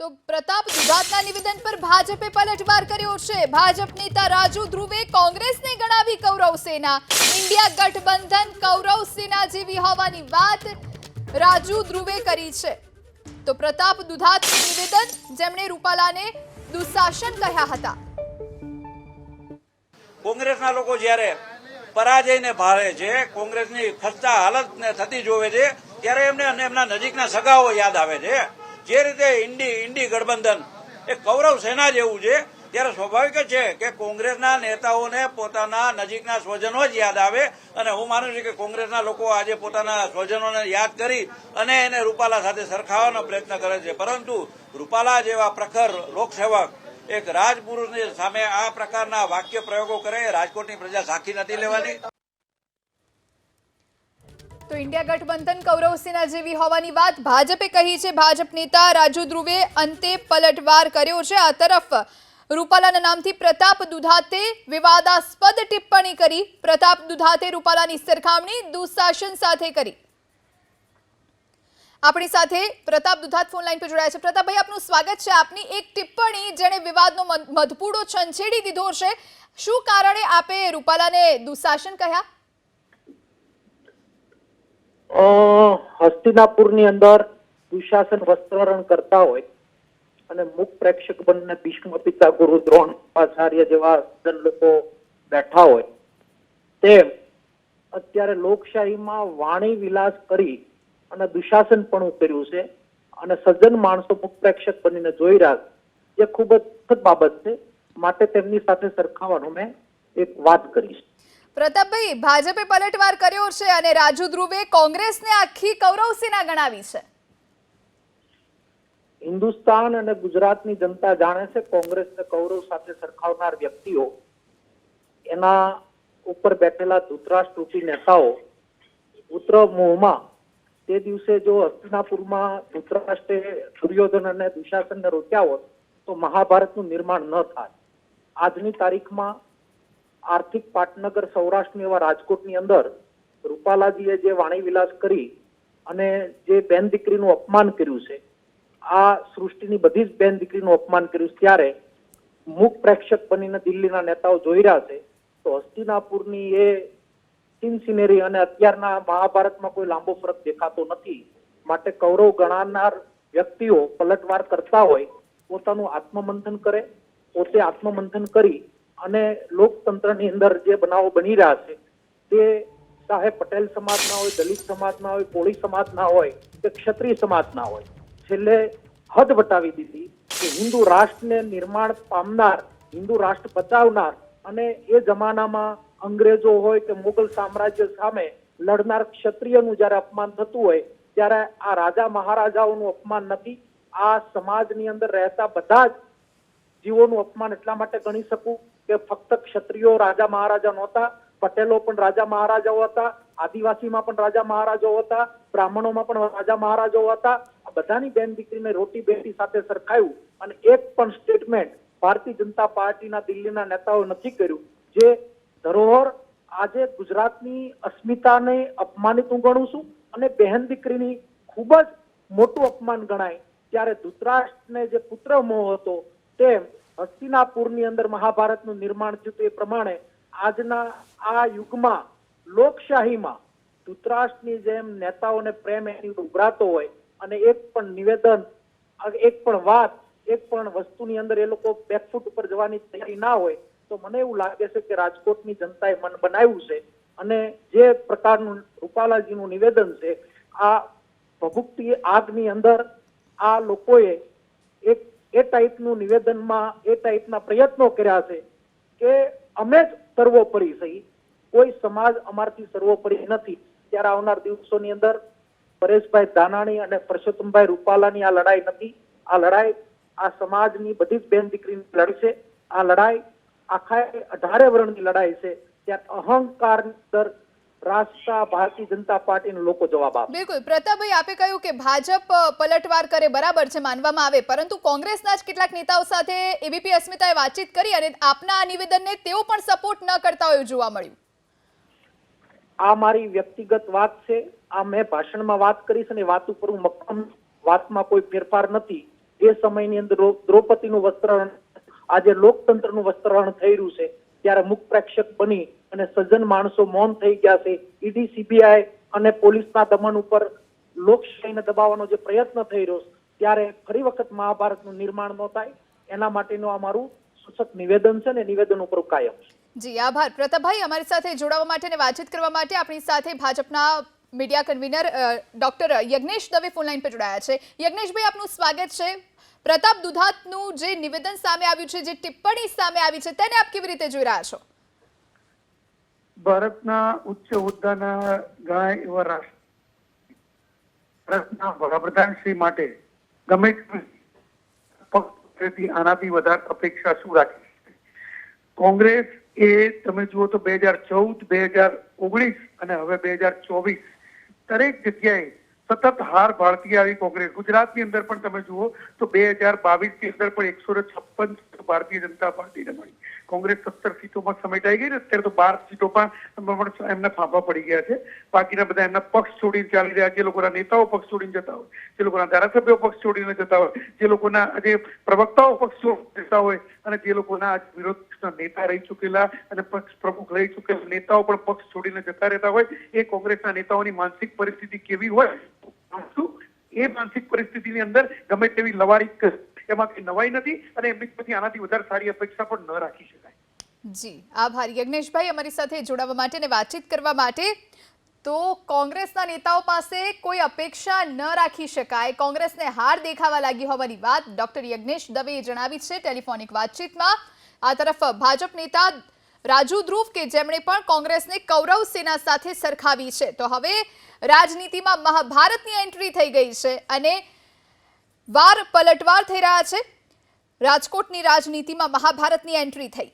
તો પ્રતાપ દુધાતના નિવેદન પર ભાજપે પલટવાર કર્યો છે. ભાજપ નેતા રાજુ ધ્રુવે કોંગ્રેસને ગણાવી કૌરવ સેના. ઇન્ડિયા ગઠબંધન કૌરવ સેના જેવી હોવાની વાત રાજુ ધ્રુવે કરી છે. તો પ્રતાપ દુધાતનું નિવેદન જેમણે રૂપાલાને દુશાસન કહ્યા હતા. કોંગ્રેસના લોકો જ્યારે પરાજયને ભાવે છે, કોંગ્રેસની ખસ્તા હાલતને થતી જોવે છે, ત્યારે એમને એમના નજીકના સગાઓ યાદ આવે છે. જે રીતે ઇન્ડી ઇન્ડી ગઠબંધન, એ કૌરવ સેના જેવું છે, ત્યારે સ્વાભાવિક જ છે કે કોંગ્રેસના નેતાઓને પોતાના નજીકના સ્વજનો જ યાદ આવે અને હું માનું છું કે કોંગ્રેસના લોકો આજે પોતાના સ્વજનોને યાદ કરી અને એને રૂપાલા સાથે સરખાવવાનો પ્રયત્ન કરે છે. પરંતુ રૂપાલા જેવા પ્રખર લોકસેવક, એક રાજપુરુષની સામે આ પ્રકારના વાક્ય પ્રયોગો કરે, રાજકોટની પ્રજા સાખી નથી લેવાની. તો ઇન્ડિયા ગઠબંધન કૌરવ જેવી હોવાની વાત ભાજપે કહી છે. ભાજપ નેતા રાજુ ધ્રુવે અંતે પલટવાર કર્યો છે. આ તરફ રૂપાલાના નામથી પ્રતાપ દુધાતે વિવાદાસ્પદ ટિપ્પણી કરી. પ્રતાપ દુધાતે રૂપાલાની સરખામણી દુશાસન સાથે કરી. આપણી સાથે પ્રતાપ દુધાત ફોન લાઈન પર જોડાયા છે. પ્રતાપભાઈ આપનું સ્વાગત છે. આપની એક ટિપ્પણી જેણે વિવાદનો મધ- મધપૂડો છંછેડી દીધો છે. શું કારણે આપે રૂપાલાને દુશાસન કહ્યા? હસ્તિનાપુરની અંદર દુશાસન વસ્ત્રારણ કરતા હોય અને મુખ પ્રેક્ષક બનીને ભીષ્મ પિતા ગુરુ દ્રોણ આચાર્ય જેવા સજ્જન લોકો બેઠા હોય, તેમ અત્યારે લોકશાહીમાં વાણી વિલાસ કરી અને દુશાસન પણ કર્યું છે અને સજ્જન માણસો મુખ પ્રેક્ષક બનીને જોઈ રહ્યા જે ખૂબ જ બાબત છે. માટે તેમની સાથે સરખાવાનું મેં એક વાત કરી છે પ્રતાપભાઈ, ભાજપે પલટવાર કર્યો છે અને રાજુ ધ્રુવે કોંગ્રેસને આખી કૌરવસેના ગણાવી છે. હિન્દુસ્તાન અને ગુજરાતની જનતા જાણે છે કોંગ્રેસને કૌરવ સાથે સરખાવનાર વ્યક્તિઓ. એના ઉપર બેઠેલા ધૃતરાષ્ટ્રરૂપી નેતાઓ પુત્ર મોહમાં તે દિવસે જો હસ્તિનાપુરમાં ધૂતરાષ્ટ્રે દુર્યોધન અને દુશાસનને રોક્યા હોત તો મહાભારતનું નિર્માણ ન થાય. આજની તારીખમાં આર્થિક પાટનગર સૌરાષ્ટ્રની એવા રાજકોટની અંદર રૂપાલાજીએ જે વાણી વિલાસ કરી અને જે બેન દીકરીનું અપમાન કર્યું છે, આ સૃષ્ટિની બધી જ બેન દીકરીનું અપમાન કર્યું છે. ત્યારે મુખ પ્રેક્ષક બનીને દિલ્હીના નેતાઓ જોઈ રહ્યા છે તો હસ્તિનાપુરની એ સીન સિનેરી અને અત્યારના મહાભારતમાં કોઈ લાંબો ફરક દેખાતો નથી. માટે કૌરવ ગણાનાર વ્યક્તિઓ પલટવાર કરતા હોય, પોતાનું આત્મમંથન કરે, પોતે આત્મમંથન કરી અને લોકતંત્રની અંદર જે બનાવો બની રહ્યા છે તે ચાહે પટેલ સમાજના હોય, દલિત સમાજના હોય, કોળી સમાજના હોય કે ક્ષત્રિય સમાજના હોય, છેલ્લે હદ વટાવી દીધી કે હિન્દુ રાષ્ટ્રને નિર્માણ પામનાર, હિન્દુ રાષ્ટ્ર બચાવનાર અને એ જમાનામાં અંગ્રેજો હોય કે મુગલ સામ્રાજ્ય સામે લડનાર ક્ષત્રિયનું જ્યારે અપમાન થતું હોય, ત્યારે આ રાજા મહારાજાઓનું અપમાન નથી. આ સમાજની અંદર રહેતા બધા જ જીવોનું અપમાન એટલા માટે ગણી શકું કે ફક્ત ક્ષત્રિયો રાજા મહારાજા નહોતા, પટેલો પણ રાજા મહારાજાઓ હતા, આદિવાસીમાં પણ રાજા મહારાજાઓ હતા, બ્રાહ્મણોમાં પણ રાજા મહારાજાઓ હતા. આ બધાની બેન દીકરીને રોટી બેટી સાથે સરખાયું અને એક પણ સ્ટેટમેન્ટ ભારતીય જનતા પાર્ટીના દિલ્હીના નેતાઓ નથી કર્યું, જે ધરોહર આજે ગુજરાતની અસ્મિતાને અપમાનિત હું ગણું છું અને બહેન દીકરીની ખૂબ જ મોટું અપમાન ગણાય. ત્યારે ધૃતરાષ્ટ્રને જે પુત્ર મોહ હતો, તેમ હસ્તિનાપુરની અંદર મહાભારતનું નિર્માણ થયું હતું એ પ્રમાણે આજના આ યુગમાં લોકશાહીમાં ધૃતરાષ્ટ્રની જેમ નેતાઓને પ્રેમ એની ઉભરાતો હોય અને એક પણ નિવેદન, એક પણ વાત, એક પણ વસ્તુની અંદર એ લોકો બેકફૂટ ઉપર જવાની તૈયારી ના હોય તો મને એવું લાગે છે કે રાજકોટની જનતાએ મન બનાવ્યું છે. અને જે પ્રકારનું રૂપાલાજીનું નિવેદન છે, આ ભભૂકતી આગની અંદર આ લોકોએ એક ટાઈપનું નિવેદનમાં એ ટાઈપના પ્રયત્નો કર્યા છે કે અમે જ સર્વોપરી સહી કોઈ સમાજ અમારથી સર્વોપરી નથી. ત્યારે આવનાર દિવસોની અંદર પરેશભાઈ દાનાણી અને પરસોત્તમભાઈ રૂપાલાની આ લડાઈ નથી. આ લડાઈ આ સમાજની બધી જ બેન દીકરીની લડાઈ છે. આ લડાઈ આખા અઢારે વર્ણની લડાઈ છે. ત્યાં અહંકાર અંદર રાષ્ટ્ર ભારતીય જનતા પાર્ટીના લોકો જવાબ આપે. બિલકુલ. પ્રતાપભાઈ આપે કહ્યું કે ભાજપ પલટવાર કરે બરાબર છે માનવામાં આવે પરંતુ કોંગ્રેસના જ કેટલાક નેતાઓ સાથે એબીપી અસ્મિતાએ વાતચીત કરી અને આપના આ નિવેદનને તેઓ પણ સપોર્ટ ન કરતા હોય જોવા મળ્યું. આ મારી વ્યક્તિગત વાત છે. આ મેં ભાષણમાં વાત કરીશ અને વાત ઉપર હું મક્કમ વાતમાં કોઈ ફેરફાર નથી. એ સમયની અંદર દ્રૌપદીનું વસ્ત્રહરણ આજે લોકતંત્રનું વસ્ત્રહરણ થઈ રહ્યું છે ત્યારે મુખ પ્રેક્ષક બની અને સજ્જન માણસો મૌન થઈ ગયા છે. ઈડી, સીબીઆઈ અને પોલીસના દમન ઉપર લોકશાહીને દબાવવાનો જે પ્રયત્ન થઈ રહ્યો ત્યારે ફરી વખત મહાભારતનું નિર્માણ ન થાય એના માટેનું અમારું મારું સૂચક નિવેદન છે ને નિવેદન ઉપર કાયમ જી, આભાર. પ્રતાપભાઈ, અમારી સાથે જોડાવા માટે અને વાતચીત કરવા માટે આપણી સાથે ભાજપના media convener doctor Yagnesh Dave phone line પર જોડાયા છે. યજ્ઞેશભાઈ, આપનું સ્વાગત છે. પ્રતાપ દુધાતનું જે નિવેદન સામે આવ્યું છે, જે ટિપ્પણી સામે આવી છે, તેને આપ કેવી રીતે જોઈ રહ્યા છો? ભારતના ઉચ્ચ હોદ્દાના ગણાય એવા રાષ્ટ્ર ભારતના વડાપ્રધાન શ્રી માટે ગમે તેથી આનાથી વધારે અપેક્ષા શું રાખી કોંગ્રેસ એ, તમે જુઓ તો બે હજાર ચૌદ, બે હજાર ઓગણીસ અને હવે બે હજાર ચોવીસ દરેક જગ્યાએ સતત હાર ભારતીય આવી કોંગ્રેસ. ગુજરાતની અંદર પણ તમે જુઓ તો બે હજાર બાવીસની અંદર પણ એકસો છપ્પન ભારતીય જનતા પાર્ટીને મળી. કોંગ્રેસ સત્તર સીટોમાં સમેટાઈ ગઈ ને અત્યારે તો બાર સીટો પણ એમને ફાંફા પડી ગયા છે. બાકીના બધા એમના પક્ષ છોડીને ચાલી રહ્યા જે લોકોના નેતાઓ પક્ષ છોડીને જતા હોય, જે લોકોના ધારાસભ્યો પક્ષ છોડીને જતા હોય, જે લોકોના જે પ્રવક્તાઓ પક્ષ જતા હોય અને જે લોકોના આજ વિરોધના નેતા રહી ચૂકેલા અને પક્ષ પ્રમુખ રહી ચૂકેલા, નેતાઓ પણ પક્ષ છોડીને જતા રહેતા હોય. એ કોંગ્રેસના નેતાઓની માનસિક પરિસ્થિતિ કેવી હોય એ માનસિક પરિસ્થિતિની અંદર ગમે તેવી લવારી એમાં કઈ નવાઈ નથી અને એમની પછી આનાથી વધારે સારી અપેક્ષા પણ ન રાખી શકાય. જી, આભાર. યજ્ઞેશભાઈ અમારી સાથે જોડાવા માટે અને વાતચીત કરવા માટે. તો કોંગ્રેસના નેતાઓ પાસે કોઈ અપેક્ષા ન રાખી શકાય. કોંગ્રેસને હાર દેખાવા લાગી હોવાની વાત ડોક્ટર યજ્ઞેશ દવેએ જણાવી છે ટેલિફોનિક વાતચીતમાં. આ તરફ ભાજપ નેતા રાજુ ધ્રુવ કે જેમણે પણ કોંગ્રેસને કૌરવ સેના સાથે સરખાવી છે. તો હવે રાજનીતિમાં મહાભારતની એન્ટ્રી થઈ ગઈ છે અને વાર પલટવાર થઈ રહ્યા છે. રાજકોટની રાજનીતિમાં મહાભારતની એન્ટ્રી થઈ.